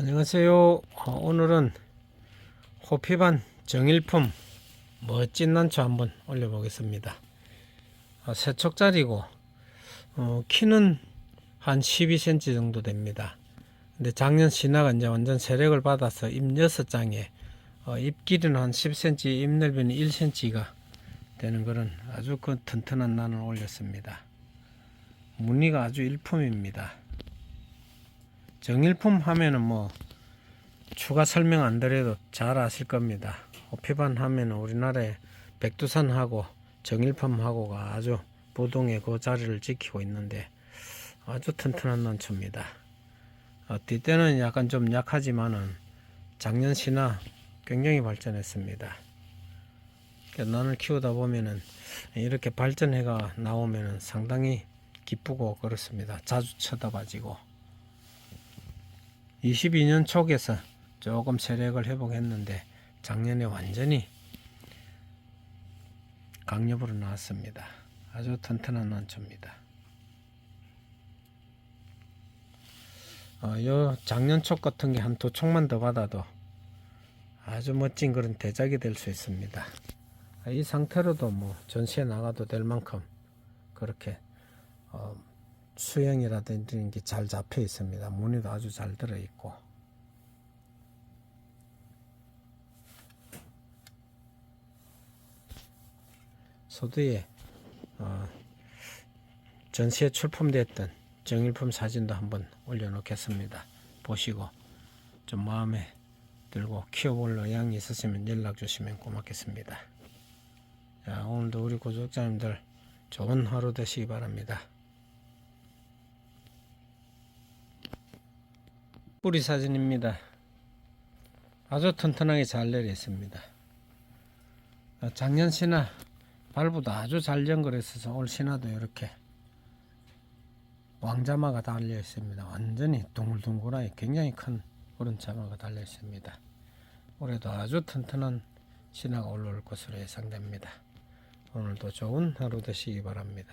안녕하세요. 어, 오늘은 호피반 정일품 멋진 난초 한번 올려보겠습니다. 어, 세척짜리고 어, 키는 한 12cm 정도 됩니다. 근데 작년 신화가 이제 완전 세력을 받아서 잎 6장에 어, 잎 길이는 한 10cm, 잎 넓이는 1cm가 되는 그런 아주 그 튼튼한 난을 올렸습니다. 무늬가 아주 일품입니다. 정일품 하면은 뭐 추가 설명 안 드려도 잘 아실 겁니다. 호피반 하면은 우리나라에 백두산하고 정일품하고가 아주 부동의 그 자리를 지키고 있는데 아주 튼튼한 난초입니다. 어, 뒤때는 약간 좀 약하지만은 작년 시나 굉장히 발전했습니다. 그러니까 난을 키우다 보면은 이렇게 발전해가 나오면은 상당히 기쁘고 그렇습니다. 자주 쳐다봐지고 22년 초에서 조금 세력을 회복했는데 작년에 완전히 강력으로 나왔습니다. 아주 튼튼한 난초입니다. 어, 요 작년 초 같은 게 한 두 촉만 더 받아도 아주 멋진 그런 대작이 될 수 있습니다. 아, 이 상태로도 뭐 전시에 나가도 될 만큼 그렇게 어, 수영이라든지 이런 게 잘 잡혀 있습니다. 무늬도 아주 잘 들어 있고. 소두에 어, 전시에 출품됐던 정일품 사진도 한번 올려놓겠습니다. 보시고 좀 마음에 들고 키워볼 의향이 있으시면 연락 주시면 고맙겠습니다. 자, 오늘도 우리 구독자님들 좋은 하루 되시기 바랍니다. 뿌리 사진입니다. 아주 튼튼하게 잘 내렸습니다. 어, 작년 신화 발부도 아주 잘 연결했어서 올 신화도 이렇게 왕자마가 달려 있습니다. 완전히 둥글둥글하게 굉장히 큰 그런 자마가 달려 있습니다. 올해도 아주 튼튼한 신화가 올라올 것으로 예상됩니다. 오늘도 좋은 하루 되시기 바랍니다.